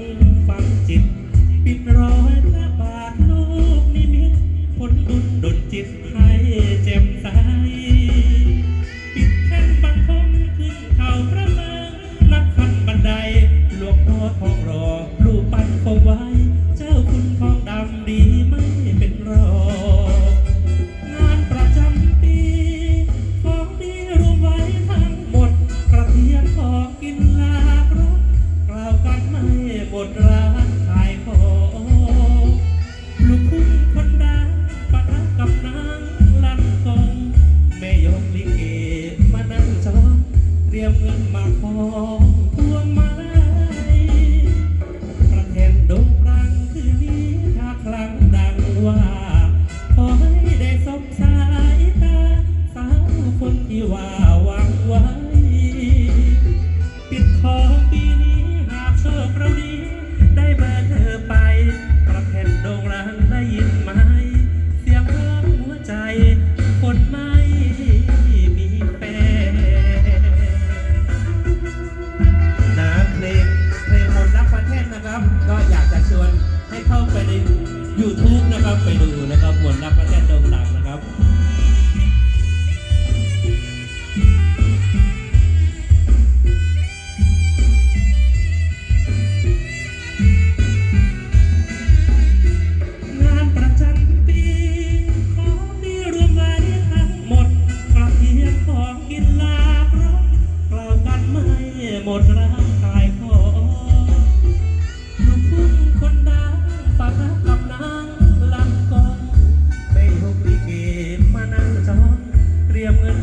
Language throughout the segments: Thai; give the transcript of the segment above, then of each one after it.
Amen. every YouTube นะครับไปดู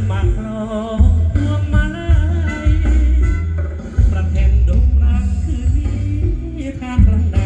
มาครองพวงมาประแทนดอกรักคืนนี้ทางลังด